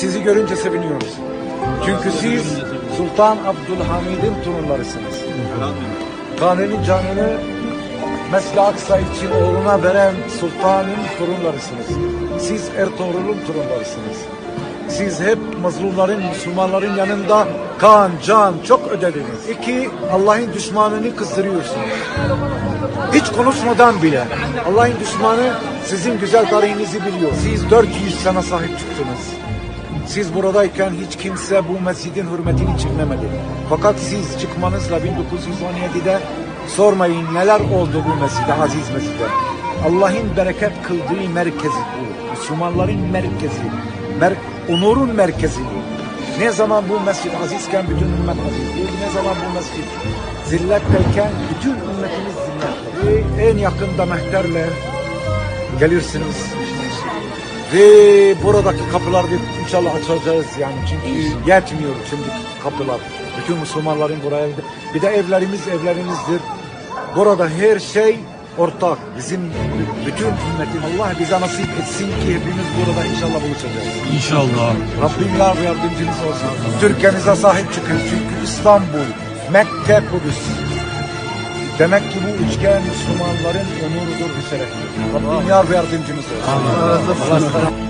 sizi görünce seviniyoruz. Çünkü siz Sultan Abdülhamid'in torunlarısınız. Kanuni canını Mesle Aksa için oğluna veren sultanın torunlarısınız. Siz Ertuğrul'un torunlarısınız. Siz hep mazlumların, Müslümanların yanında kan, can çok ödediniz. İki, Allah'ın düşmanını kızdırıyorsunuz. Hiç konuşmadan bile Allah'ın düşmanı sizin güzel tarihinizi biliyor. Siz 400 sene sahip çıktınız. Siz buradayken hiç kimse bu mescidin hürmetini çıkmamadı. Fakat siz çıkmanızla 1917'de sormayın neler oldu bu mescide, aziz mescide. Allah'ın bereket kıldığı merkezi bu. Müslümanların merkezi. Mer onurun merkezi bu. Ne zaman bu mescid azizken bütün ümmet azizdir. Ne zaman bu mescid zilletteyken bütün ümmetimiz zillettir. Ve en yakında mehterle gelirsiniz. Ve buradaki kapıları inşallah açacağız yani çünkü yetmiyor şimdiki kapılar. Bütün Müslümanların buraya bir de evlerimiz evlerimizdir. Burada her şey ortak. Bizim bütün ümmetin Allah bize nasip etsin ki hepimiz burada inşallah buluşacağız. İnşallah. Rabbim yar yardımcınız olsun. Türkiye'nize sahip çıkın çünkü İstanbul, Mekke, Kudüs. Demek ki bu üçgen Müslümanların onurudur, bir şerefidir. Rabbim yar ve yardımcınız olsun. Allah razı olsun.